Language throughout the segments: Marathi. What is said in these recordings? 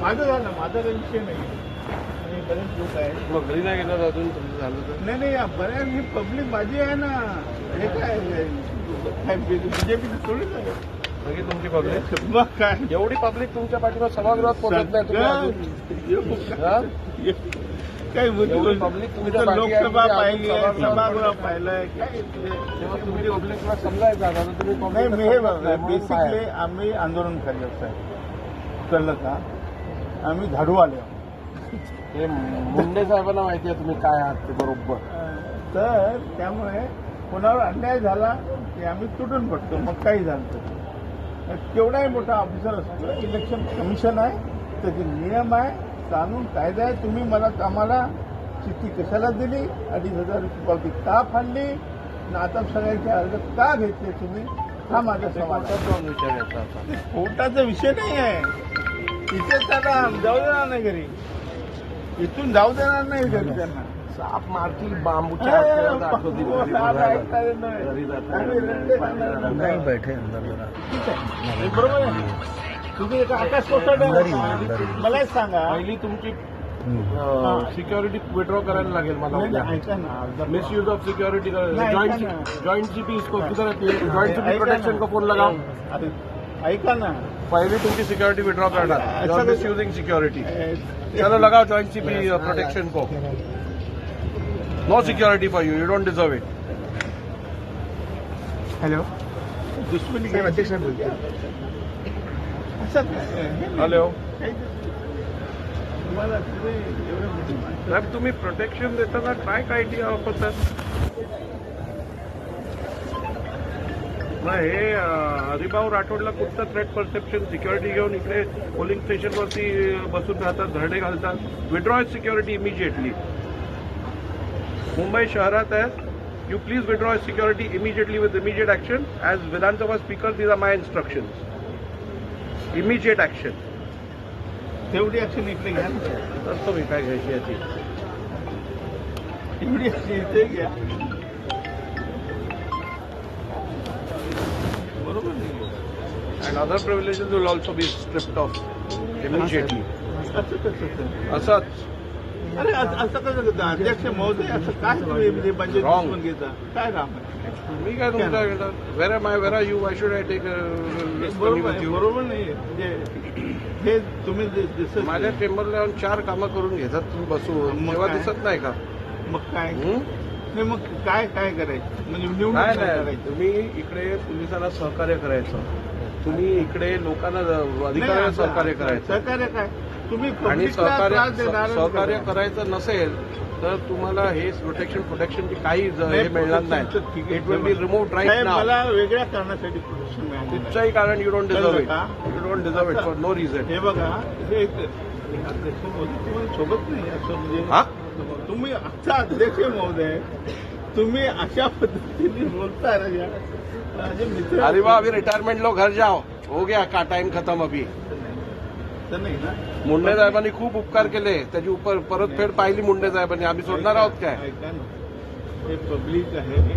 माझं झालं माझा काही विषय नाही आणि बरेच लोक आहेत मग घरी नाही गेलं अजून तुमचं झालं तर? नाही नाही बऱ्याच ही पब्लिक माझी आहे ना. हे काय बीजेपी आहे सगळी तुमची पब्लिक. मग काय? एवढी पब्लिक तुमच्या पाठीवर सभागृहात पोहोचत नाही तुम्ही? काय लोकसभा पाहिली आहे सभागृह पाहिलंय. काय नाही मी हे बेसिकली. आम्ही आंदोलन करले साहेब. कळलं का? आम्ही झाडू आले. हे मुंडे साहेबांना माहिती आहे तुम्ही काय आहात ते बरोबर. तर त्यामुळे कोणावर अन्याय झाला की आम्ही तुटून पडतो मग काही झालं तर. केवढाही मोठा ऑफिसर असतो इलेक्शन कमिशन आहे त्याचे नियम आहे कानून कायदा आहे तुम्ही मला आम्हाला चिठ्ठी कशाला दिली? अडीच हजार रुपये पावती का फाडली? आणि आता सगळ्यांचे अर्ज का घेतले तुम्ही? हा माझा विचारायचं आता. कोर्टाचा विषय नाही आहे. इथे त्यांना जाऊ देणार नाही घरी. इथून जाऊ देणार नाही घरी त्यांना. साप मारतील बांबूच्या बैठे अंदर जरा. हे बरोबर आहे. तुम्ही एका आकाश कोसळलं अंदर ही, अंदर ही. मला एक सांगा. पहिली तुमची हम्म. सिक्युरिटी विड्रॉ करायला लागेल मला नाही, उद्या. नाही, ऐका ना. मिस यूज ऑफ सिक्योरिटी नहीं, जॉइंट ऐका ना. जॉइंट सीपी इसको किधर रहती है. जॉइंट ऐका सीपी ना. प्रोटेक्शन को फोन लगाओ? अरे, ऐका ना. पहिली तुमची सिक्योरिटी विड्रॉ करणार. ऐसा यू नहीं- मिस यूजिंग सिक्योरिटी ए, चलो लगाओ जॉइंट सीपी प्रोटेक्शन को. No security for you you don't deserve it hello दुश्मनी साहेब, अध्यक्ष साहेब बोलते. असं काय? हे नाही. हॅलो तुम्ही साहेब तुम्ही प्रोटेक्शन देताना काय काय क्रायटेरिया वापरतात? मग हे हरिभाऊ राठोडला कुठचं थ्रेट परसेप्शन सिक्युरिटी घेऊन इकडे पोलिंग स्टेशनवरती बसून राहतात धरणे घालतात. विड्रॉ सिक्युरिटी इमिजिएटली मुंबई शहरात आहे. You please withdraw security immediately with immediate action as Vidhansabha speaker these are my instructions immediate action तेवढी ऍक्शन इकडे घ्या ना. असतो मी काय घ्यायची याची. एवढी ऍक्शन इथे घ्या. बरोबर नाही. And other privileges will also be stripped off immediately. असं कसं असंच. अरे असं कसं करता अध्यक्ष महोदय असं काय तुम्ही म्हणजे Wrong. दुश्मन घेता? काय राम आहे? मी काय तुमच्या where I my where are you I should I take बरोबर आहे, बरोबर नाही म्हणजे हे तुम्ही जे- जसं माझ्या चेंबरला येऊन चार कामं करून घेतात तुम्ही बसून. मग तेव्हा काय? दिसत नाही का? मग काय? हं? नाही मग काय काय करायचं? म्हणजे निवडून काय नाही. करायचं? तुम्ही इकडे पोलिसांना सहकार्य करायचं. तुम्ही इकडे लोकांना अधिकाऱ्यांना सहकार्य करायचं. सहकार्य काय? आणि सहकार्य सहकार्य करायचं नसेल तर तुम्हाला हे प्रोटेक्शन प्रोटेक्शनची काही हे मिळणार नाही. It will be remove right नाव मला वेगळ्या कारणासाठी प्रोटेक्शन मिळालं. कुठच्याही कारण you don't deserve it? You don't deserve it for no reason हे बघा हे सोबत नाही असं म्हणजे हा? तुम्ही आजचा अध्यक्ष महोदय तुम्ही अशा पद्धतीने माझे मित्र अरे वाह अभी रिटायरमेंट लो घर जाओ. हो गया का टाइम खत्म अभी? मुंडे साहेबांनी खूप उपकार केले. त्याची उपर परतफेड पाहिली मुंडे साहेबांनी. आम्ही सोडणार आहोत काय? हे पब्लिक आहे. हे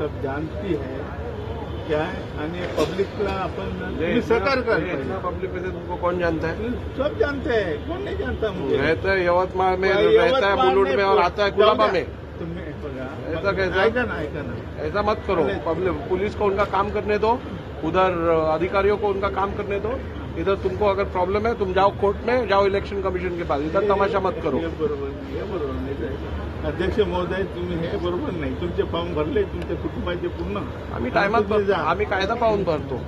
सब जानती है. क्या? है आणि पब्लिकला आपण इतना पाहिजे. पब्लिक में तुमको कौन जानता है? सब जानते हैं. कौन नहीं जानता मुझे? रहता है यवतमाळ में रहता है मुलुंड में और आता है कुलाबा में. ऐसा कैसा? ना ऐसा मत करो। पब्लिक पुलिस को उनका काम करने दो। उधर अधिकारियों को उनका काम करने दो। इधर तुमको अगर प्रॉब्लम है तुम जाओ कोर्ट में जाओ इलेक्शन कमीशन के पास। इधर तमाशा मत करो। बरोबर हे बरोबर नाही. अध्यक्ष महोदय तुम्ही हे बरोबर नाही. तुमचे फॉर्म भरले तुमच्या कुटुंबाचे पूर्ण. आम्ही टायमात भरतो. आम्ही कायदा पाहून भरतो.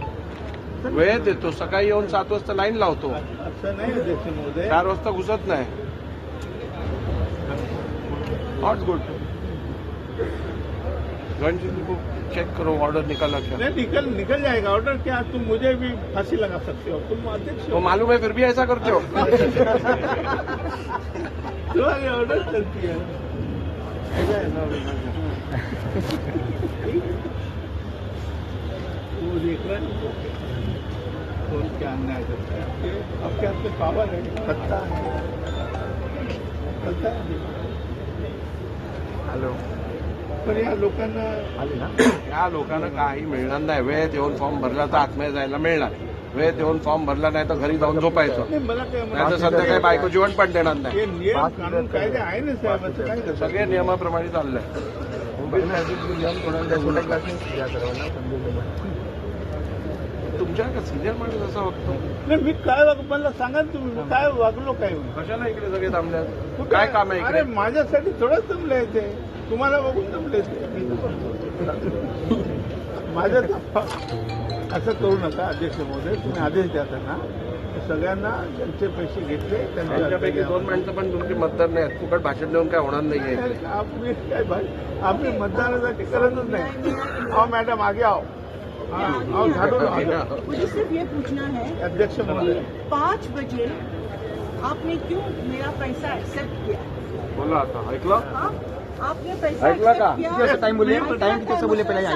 वेळेत येतो सकाळी येऊन सात वाजता लाईन लावतो. असं नाही अध्यक्ष महोदय. चार वाजता घुसत नाही. नॉट गुड रणजीत को चेक करो ऑर्डर निकाला क्या? नहीं निकल निकल जाएगा। ऑर्डर क्या? तुम मुझे भी फांसी लगा सकते हो। तुम अध्यक्ष तो मालूम है फिर भी ऐसा करते हो? तुम्हारी ऑर्डर चलती है। ऐसा है ना वो देख रहा है। कौन क्या अन्याय करता है? आपके आपके हाथ में पावर है। सत्ता है। सत्ता है। हॅलो पण या लोकांना या लोकांना काही मिळणार नाही. वेळेत येऊन फॉर्म भरला तर आत्महत्या जायला मिळणार. वेळेत येऊन फॉर्म भरला नाही तर घरी जाऊन झोपायचं. नाही मला काय नाही तर सध्या काही बायको जीवन पण देणार नाही. हे नियम कानून कायदे आहे ना साहेब सगळे नियमाप्रमाणे चाललंय. तुमच्या का सिनियर माणूस असा वागतो? नाही मी काय वाग मला सांगा तुम्ही मी काय वागलो काय? कशाला इकडे सगळे थांबल्यात? काय काम आहे माझ्यासाठी थोडंच जमलंय ते. तुम्हाला बघून जमले माझ्या असं करू नका अध्यक्ष महोदय. तुम्ही आदेश द्या त्यांना. सगळ्यांना ज्यांचे पैसे घेतले त्यांच्यापैकी दोन माणसं पण तुमची मतदार नाही फुकट भाषण देऊन काय होणार काय भाई मतदानासाठी करतच नाही. आओ मॅडम आगे आओ. हाँ, आओ झाडू लो, आगे आओ. मुझे सिर्फ़ ये पूछना है अध्यक्ष महोदय. पाँच बजे आपने क्यों मेरा पैसा एक्सेप्ट किया? बोला आता. ऐकलं? हाँ? ऐकलं का? किती वाजता time बोलले? ऐकलं time किती वाजता बोलले पहिला?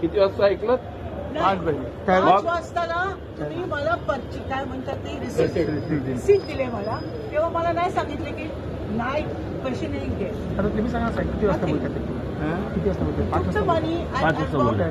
किती वाजता ऐकलं? पाच बजे. पाच वाजता ना तुम्ही मला पर्ची काय म्हणतात ते रिसिप्ट रिसिप्ट दिले मला. तेव्हा मला नाही सांगितले की नाही पैसे नाही घे. आता तुम्ही सांगा किती वाजता बोलतात? किती वाजता बोलतात? पाच वाजता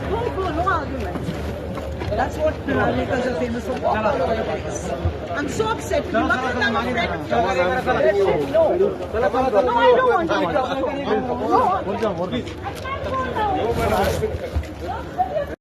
no, no, no argument. That's what lawmakers are famous for. Walk all over the place. I'm so upset. You must have a friend. No. No, I don't want to. No.